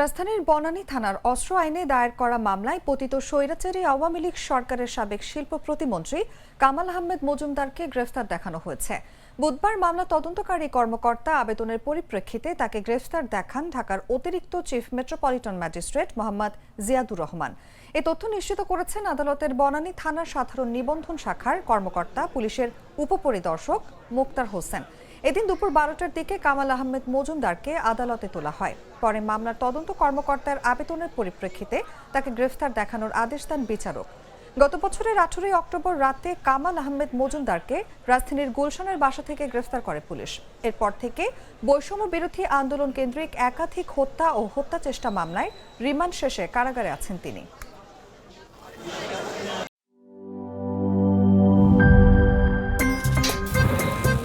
রাজধানীর বনানী থানার অস্ত্র আইনে দায়ের করা মামলায় পতিত স্বৈরাচারী আওয়ামী লীগ সরকারের সাবেক শিল্প প্রতিমন্ত্রী কামাল আহমেদ মজুমদারকে গ্রেফতার দেখানো হয়েছে। বুধবার মামলা তদন্তকারী কর্মকর্তা আবেদনের পরিপ্রেক্ষিতে তাকে গ্রেফতার দেখান ঢাকার অতিরিক্ত chief metropolitan magistrate Mohammad Ziadur Rahman. এ তথ্য নিশ্চিত করেছেন আদালতের বনানী থানার সাধারণ নিবন্ধন শাখার কর্মকর্তা পুলিশের উপপরিদর্শক মুক্তার হোসেন। এদিন দুপুর বারোটার দিকে কামাল আহমেদ মজুমদারকে আদালতে তোলা হয়। পরে মামলার তদন্ত কর্মকর্তার আবেদনের পরিপ্রেক্ষিতে তাকে গ্রেফতার দেখানোর আদেশ দেন বিচারক। গত বছরের আঠেরোই অক্টোবর রাতে কামাল আহমেদ মজুমদারকে রাজধানীর গুলশানের বাসা থেকে গ্রেফতার করে পুলিশ। এরপর থেকে বৈষম্য বিরোধী আন্দোলন কেন্দ্রিক একাধিক হত্যা ও হত্যা চেষ্টা মামলায় রিমান্ড শেষে কারাগারে আছেন তিনি।